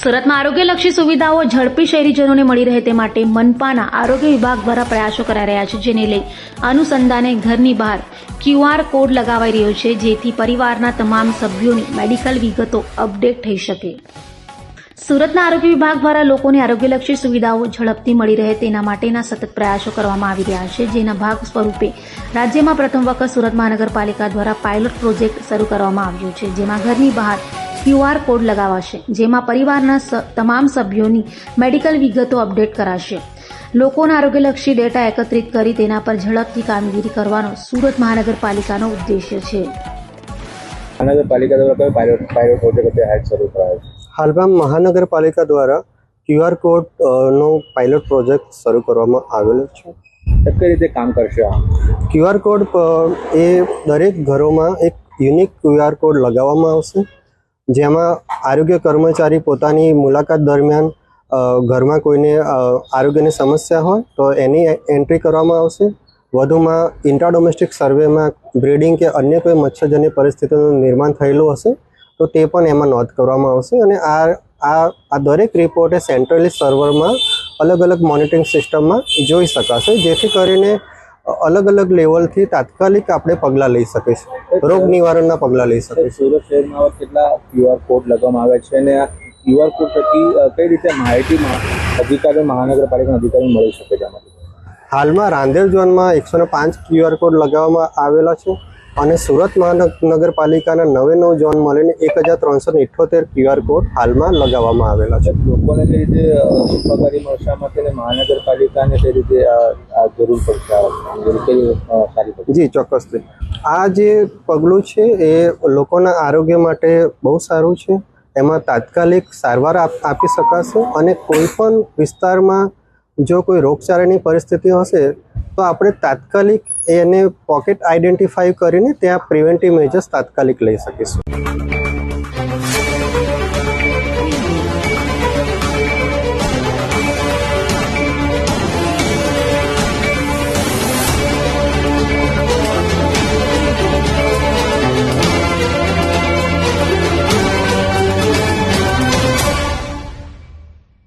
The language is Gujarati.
સુરતમાં આરોગ્યલક્ષી સુવિધાઓ ઝડપી શહેરીજનોને મળી રહે તે માટે મનપાના આરોગ્ય વિભાગ દ્વારા પ્રયાસો કરાઈ રહ્યા છે, જેને લઈ અનુસંધાને ઘરની બહાર ક્યુઆર કોડ લગાવાઈ રહ્યો છે, જેથી પરિવારના તમામ સભ્યોની મેડિકલ વિગતો અપડેટ થઈ શકે. સુરતના આરોગ્ય વિભાગ દ્વારા લોકોને આરોગ્યલક્ષી સુવિધાઓ ઝડપથી મળી રહે તેના માટેના સતત પ્રયાસો કરવામાં આવી રહ્યા છે, જેના ભાગ સ્વરૂપે રાજ્યમાં પ્રથમ વખત સુરત મહાનગરપાલિકા દ્વારા પાયલોટ પ્રોજેક્ટ શરૂ કરવામાં આવ્યો છે, જેમાં ઘરની બહાર ક્યુઆર કોડ લગાવાશે જેમાં પરિવારના સ- તમામ સભ્યોની મેડિકલ વિગતો અપડેટ કરાશે. લોકોના આરોગ્યલક્ષી ડેટા એકત્રિત કરી તેના પર ઝડપથી કામગીરી કરવાનો સુરત મહાનગરપાલિકાનો ઉદ્દેશ્ય છે. મહાનગરપાલિકા દ્વારા કયો પાયલોટ પાયલોટ પ્રોજેક્ટ હાથ શરૂ કરાયો હાલમાં મહાનગરપાલિકા દ્વારા ક્યુઆર કોડ નો પાયલોટ પ્રોજેક્ટ શરૂ કરવામાં આવેલો છે. કઈ રીતે કામ કરશે આ ક્યુઆર કોડ એ દરેક ઘરોમાં એક યુનિક ક્યુઆર કોડ લગાવવામાં આવશે. જેમાં આરોગ્ય કર્મચારી પોતાની મુલાકાત દરમિયાન ઘરમાં કોઈને આરોગ્યની સમસ્યા હોય તો એની એન્ટ્રી કરવામાં આવશે. વધુમાં ઇન્ટ્રાડોમેસ્ટિક સર્વેમાં બ્રીડિંગ કે અન્ય કોઈ મચ્છરજન્ય પરિસ્થિતિનું નિર્માણ થયેલું હશે, તો તે પણ એમાં નોંધ કરવામાં આવશે. અને આ આ આ દરેક રિપોર્ટ એ સેન્ટ્રલી સર્વરમાં અલગ અલગ મોનિટરિંગ સિસ્ટમમાં જોઈ શકાશે. જેથી કરીને અલગ અલગ લેવલથી તાત્કાલિક આપણે પગલાં લઈ શકીશું રોગ નિવારણના પગલાં લઈ શકીએ શકીશું સુરત શહેરમાં કેટલા ક્યુઆર કોડ લગાવવામાં આવે છે અને આ ક્યુઆર કોડ થકી કઈ રીતે માહિતી અધિકારી મહાનગરપાલિકાના અધિકારી મળી શકે છે આમાંથી? હાલમાં રાંદેર ઝોનમાં એકસો ને પાંચ ક્યુઆર કોડ લગાવવામાં આવેલા છે. અને સુરત મહાનગરપાલિકાના નવે નવ ઝોન મળીને એક હજાર ત્રણસો ઇઠ્યોતેર ક્યુઆર કોડ હાલમાં લગાવવામાં આવેલા છે. લોકોને કઈ રીતે સુખાકારી મળશે માટે મહાનગરપાલિકાને તે રીતે જરૂર પડશે જી ચોક્કસથી. આ જે પગલું છે એ લોકોના આરોગ્ય માટે બહુ સારું છે. એમાં તાત્કાલિક સારવાર આપી શકાશે અને કોઈ પણ વિસ્તારમાં જો કોઈ રોગચાળાની પરિસ્થિતિ હશે, તો આપણે તાત્કાલિક એને પોકેટ આઈડેન્ટિફાઈ કરીને ત્યાં પ્રિવેન્ટિવ મેજર્સ તાત્કાલિક લઈ શકીશું.